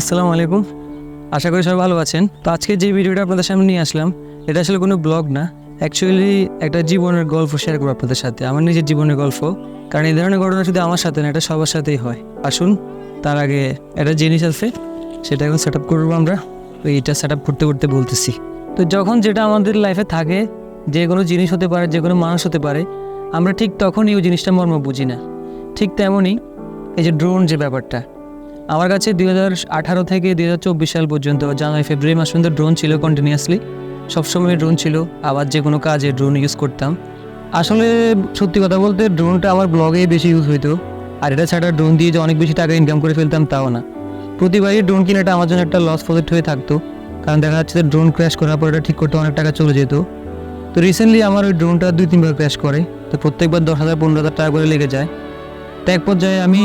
আসসালামু আলাইকুম। আশা করি সবাই ভালো আছেন। তো আজকে যে ভিডিওটা আপনাদের সামনে নিয়ে আসলাম, এটা আসলে কোনো ব্লগ না। অ্যাকচুয়ালি একটা জীবনের গল্প শেয়ার করব আপনাদের সাথে। আমার নিজের জীবনের গল্প। কারণ এই ধরনের ঘটনা শুধু আমার সাথে না, এটা সবার সাথেই হয়। আসুন, তার আগে একটা জিনিস আছে, সেটা এখন সেট আপ করব আমরা। তো এইটা সেট আপ করতে করতে বলতেছি। তো যখন যেটা আমাদের লাইফে থাকে, যে কোনো জিনিস হতে পারে, যে কোনো মানুষ হতে পারে, আমরা ঠিক তখনই ওই জিনিসটা মর্ম বুঝি না। ঠিক তেমনই এই যে ড্রোন যে ব্যাপারটা আমার কাছে দুই হাজার আঠারো থেকে দুই হাজার চব্বিশ সাল পর্যন্ত জানুয়ারি, ফেব্রুয়ারি মাস পর্যন্ত ড্রোন ছিল কন্টিনিউয়াসলি সবসময় ড্রোন ছিল, আবার যে কোনো কাজে ড্রোন ইউজ করতাম। আসলে সত্যি কথা বলতে ড্রোনটা আমার ব্লগে বেশি ইউজ হইতো। আর এটা ছাড়া ড্রোন দিয়ে যে অনেক বেশি টাকা ইনকাম করে ফেলতাম তাও না। প্রতিবারই ড্রোন কিনাটা আমার জন্য একটা লস প্রজেক্ট হয়ে থাকতো। কারণ দেখা যাচ্ছে ড্রোন ক্র্যাশ করার পর এটা ঠিক করতে অনেক টাকা চলে যেত। তো রিসেন্টলি আমার ওই ড্রোনটা দুই তিনবার ক্র্যাশ করে। তো প্রত্যেকবার দশ হাজার, পনেরো হাজার টাকা করে লেগে যায়। তো এক পর্যায়ে আমি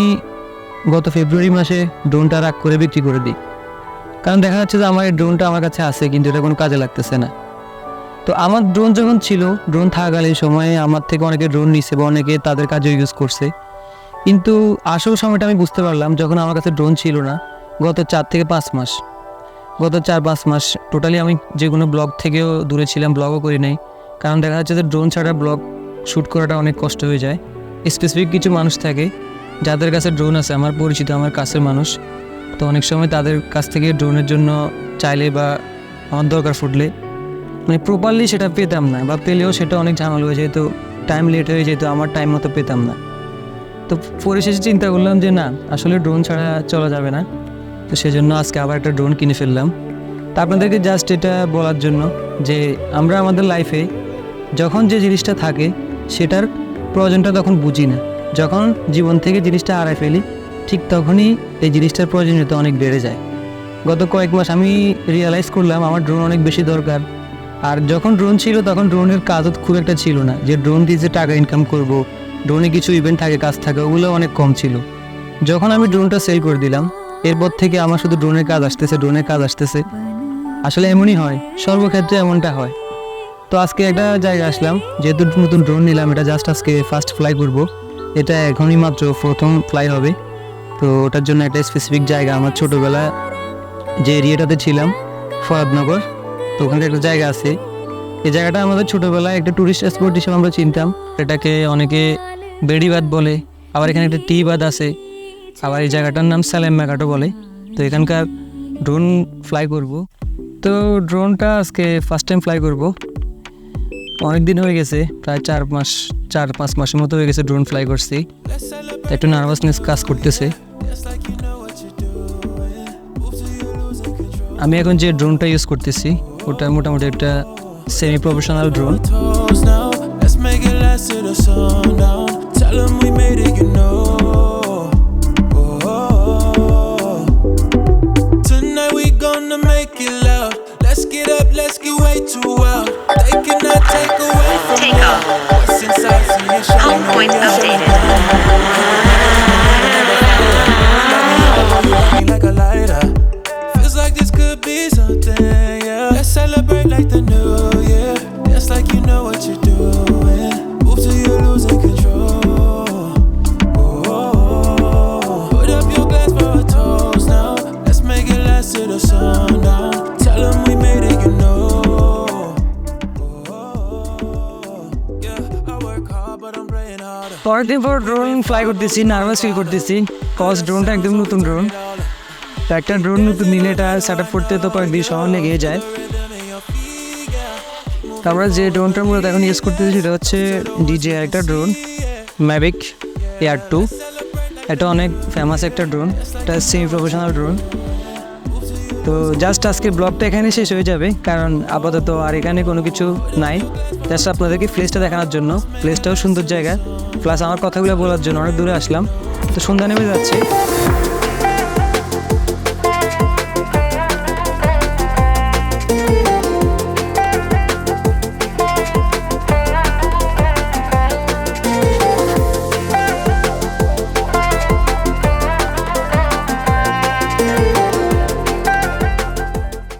গত ফেব্রুয়ারি মাসে ড্রোনটা রাগ করে বিক্রি করে দিই। কারণ দেখা যাচ্ছে যে আমার এই ড্রোনটা আমার কাছে আছে, কিন্তু এটা কোনো কাজে লাগতেছে না। তো আমার ড্রোন যখন ছিল, ড্রোন থাকাকালীন সময়ে আমার থেকে অনেকে ড্রোন নিছে বা অনেকে তাদের কাজে ইউজ করছে। কিন্তু আসল সময়টা আমি বুঝতে পারলাম যখন আমার কাছে ড্রোন ছিল না, গত চার থেকে পাঁচ মাস। গত চার পাঁচ মাস টোটালি আমি যে কোনো ব্লগ থেকেও দূরে ছিলাম, ব্লগও করি নাই। কারণ দেখা যাচ্ছে যে ড্রোন ছাড়া ব্লগ শ্যুট করাটা অনেক কষ্ট হয়ে যায়। স্পেসিফিক কিছু মানুষ থাকে যাদের কাছে ড্রোন আছে, আমার পরিচিত, আমার কাছের মানুষ, তো অনেক সময় তাদের কাছ থেকে ড্রোনের জন্য চাইলে বা আমার দরকার ফুটলে মানে প্রপারলি সেটা পেতাম না, বা পেলেও সেটা অনেক ঝামেলা হয়ে যেত টাইম লেট হয়ে যেত আমার টাইম মতো পেতাম না। তো পরিশেষে চিন্তা করলাম যে না, আসলে ড্রোন ছাড়া চলা যাবে না, তো সেজন্য আজকে আবার একটা ড্রোন কিনে ফেললাম। তা আপনাদেরকে জাস্ট এটা বলার জন্য যে, আমরা আমাদের লাইফে যখন যে জিনিসটা থাকে, সেটার প্রয়োজনটা তখন বুঝি না। যখন জীবন থেকে জিনিসটা হারাই ফেলি, ঠিক তখনই এই জিনিসটার প্রয়োজনীয়তা অনেক বেড়ে যায়। গত কয়েক মাস আমি রিয়েলাইজ করলাম আমার ড্রোন অনেক বেশি দরকার। আর যখন ড্রোন ছিল তখন ড্রোনের কাজও খুব একটা ছিল না। যে ড্রোন দিয়ে যে টাকা ইনকাম করব ড্রোনে কিছু ইভেন্ট থাকে, কাজ থাকে, ওগুলো অনেক কম ছিল। যখন আমি ড্রোনটা সেল করে দিলাম, এরপর থেকে আমার শুধু ড্রোনের কাজ আসতেছে ড্রোনের কাজ আসতেছে। আসলে এমনই হয়, সর্বক্ষেত্রে এমনটা হয়। তো আজকে একটা জায়গায় আসলাম, যেহেতু নতুন ড্রোন নিলাম, এটা জাস্ট আজকে ফার্স্ট ফ্লাই করব। এটা এখনই মাত্র প্রথম ফ্লাই হবে। তো ওটার জন্য একটা স্পেসিফিক জায়গা আমার ছোটোবেলা যে এরিয়াটাতে ছিলাম, ফরাদনগর, তো ওখানে একটা জায়গা আছে। এই জায়গাটা আমাদের ছোটোবেলায় একটা ট্যুরিস্ট স্পট হিসেবে আমরা চিনতাম। এটাকে অনেকে বেড়িবাদ বলে, আবার এখানে একটা টি বাদ আছে। আবার এই জায়গাটার নাম স্যালেম মেঘাটো বলে। তো এখানকার ড্রোন ফ্লাই করব। তো ড্রোনটা আজকে ফার্স্ট টাইম ফ্লাই করব। অনেক দিন হয়ে গেছে, প্রায় চার মাস, চার পাঁচ মাসের মতো হয়ে গেছে ড্রোন ফ্লাই করছি। একটু নার্ভাসনেস কাজ করতেছে। আমি এখন যে ড্রোনটা ইউজ করতেছি, ওটা মোটামুটি একটা semi professional drone Let's get up, let's get way too wild. They cannot take away from Take off. What's inside, see it shine. Home point updated. পরের দিন পর ড্রোন ফ্লাই করতেছি নার্ভাস ফিল করতেছি। Cause ড্রোনটা একদম নতুন drone একটা drone নতুন নিলে এটা সেট আপ করতে তো কয়েকদিন সময় লেগে যায়। তারপরে যে ড্রোনটার মূলত এখন ইউজ করতেছি সেটা হচ্ছে ডিজে একটা ড্রোন ম্যাভিক এয়ার টু এটা অনেক ফেমাস একটা ড্রোন এটা সেমি প্রফেশনাল ড্রোন তো জাস্ট আজকে ব্লগটা এখানে শেষ হয়ে যাবে, কারণ আপাতত আর এখানে কোনো কিছু নাই। জাস্ট আপনাদেরকে প্লেসটা দেখানোর জন্য। প্লেসটাও সুন্দর জায়গা। প্লাস আমার কথাগুলো বলার জন্য অনেক দূরে আসলাম। তো সন্ধ্যা নেমে যাচ্ছে।